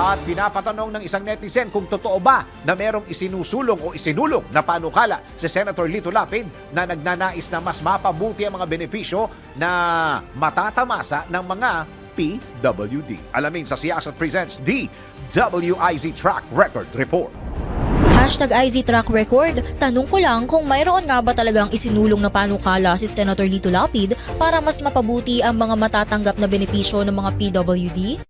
At pinapatanong ng isang netizen kung totoo ba na merong isinusulong o isinulong na panukala si Senator Lito Lapid na nagnanais na mas mapabuti ang mga benepisyo na matatamasa ng mga PWD. Alamin sa Siyasat Presents DWIZ Track Record Report. Hashtag IZ Track Record, tanong ko lang kung mayroon nga ba talagang isinulong na panukala si Senator Lito Lapid para mas mapabuti ang mga matatanggap na benepisyo ng mga PWD?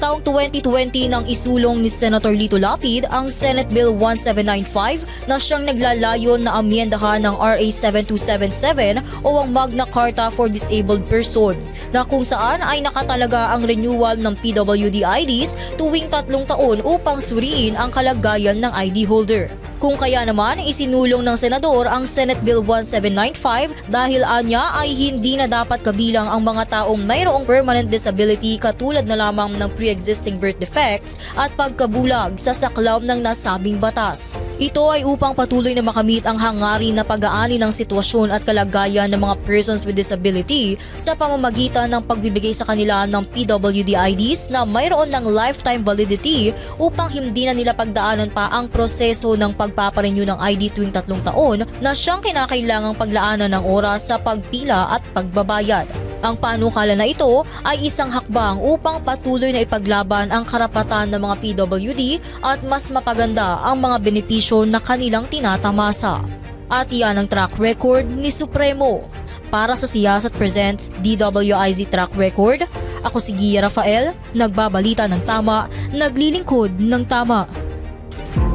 taong 2020 nang isulong ni Senator Lito Lapid ang Senate Bill 1795 na siyang naglalayon na amyendahan ng RA 7277 o ang Magna Carta for Disabled Person na kung saan ay nakatalaga ang renewal ng PWD IDs tuwing tatlong taon upang suriin ang kalagayan ng ID holder. Kung kaya naman isinulong ng senador ang Senate Bill 1795 dahil anya ay hindi na dapat kabilang ang mga taong mayroong permanent disability katulad na lamang ng pre-existing birth defects at pagkabulag sa saklaw ng nasabing batas. Ito ay upang patuloy na makamit ang hangarin na pag-aani ng sitwasyon at kalagayan ng mga persons with disability sa pamamagitan ng pagbibigay sa kanila ng PWD IDs na mayroon ng lifetime validity upang hindi na nila pagdaanan pa ang proseso ng pagpaparenew ng ID tuwing tatlong taon na siyang kinakailangang paglaanan ng oras sa pagpila at pagbabayad. Ang panukala na ito ay isang hakbang upang patuloy na ipaglaban ang karapatan ng mga PWD at mas mapaganda ang mga benepisyo na kanilang tinatamasa. At iyan ang track record ni Supremo. Para sa Siyasat Presents DWIZ Track Record, ako si Gia Rafael, nagbabalita ng tama, naglilingkod ng tama.